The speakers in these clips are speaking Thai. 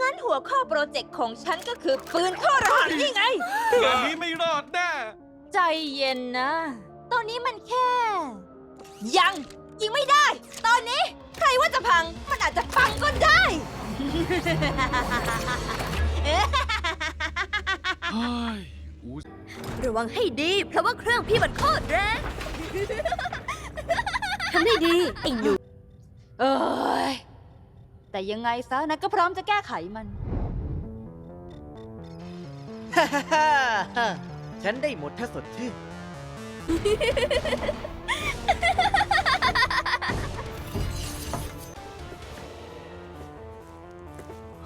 งั้นหัวข้อโปรเจกต์ของฉันก็คือปืนเข้อรหัสนี่ไง งานนี้ไม่รอดแน่ ใจเย็นนะ ตอนนี้มันแค่ ยัง ยิงไม่ได้ ตอนนี้ ใครว่าจะพัง มันอาจจะพังก็ได้ เฮ้ยอูระวังให้ดี เพราะว่าเครื่องพี่มันโคตรแรงทำได้ดีไอ้หนู เอ้ย แต่ยังไงซะนะก็พร้อมจะแก้ไขมัน ฮ่าฮ่าฮ่าฮ่าฉันได้หมดถ้าสดชื่น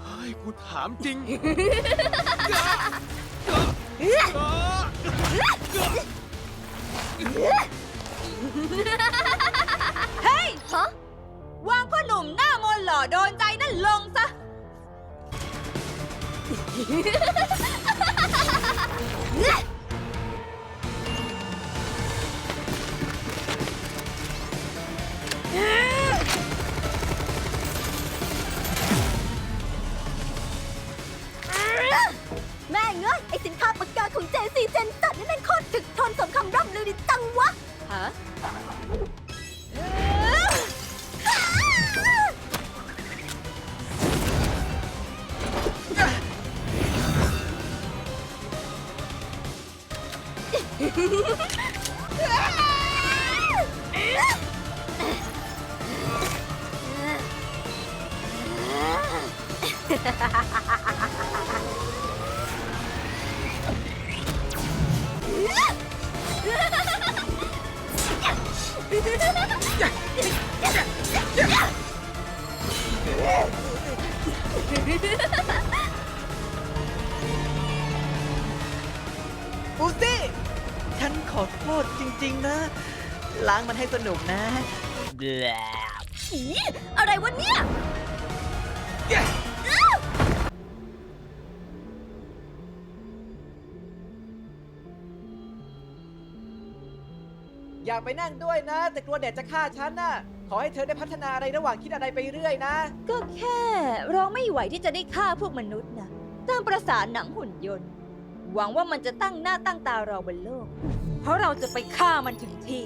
เฮ้ยกูถามจริง เฮ้ย ฮะ วางพ่อหนุ่มหน้ามนต์หล่อโดนใจ แม่เงยไอสินค้าปากกาของ JC เจนสันนี่แม่งโคตรถึกทนสมคำร่ำลือดิจังวะ ฮะ อูซี่ ฉันขอโทษจริง ๆ นะ ล้างมันให้สนุกนะแบลอีอะไรวะเนี่ยอยากไปนั่งด้วยนะ แต่กลัวแดดจะฆ่าฉันน่ะ ขอให้เธอได้พัฒนาอะไรระหว่างคิดอะไรไปเรื่อยนะ ก็แค่เราไม่ไหวที่จะได้ฆ่าพวกมนุษย์นะตามประสาหนังหุ่นยนต์ หวังว่ามันจะตั้งหน้าตั้งตาเราบนโลก เพราะเราจะไปฆ่ามันถึงที่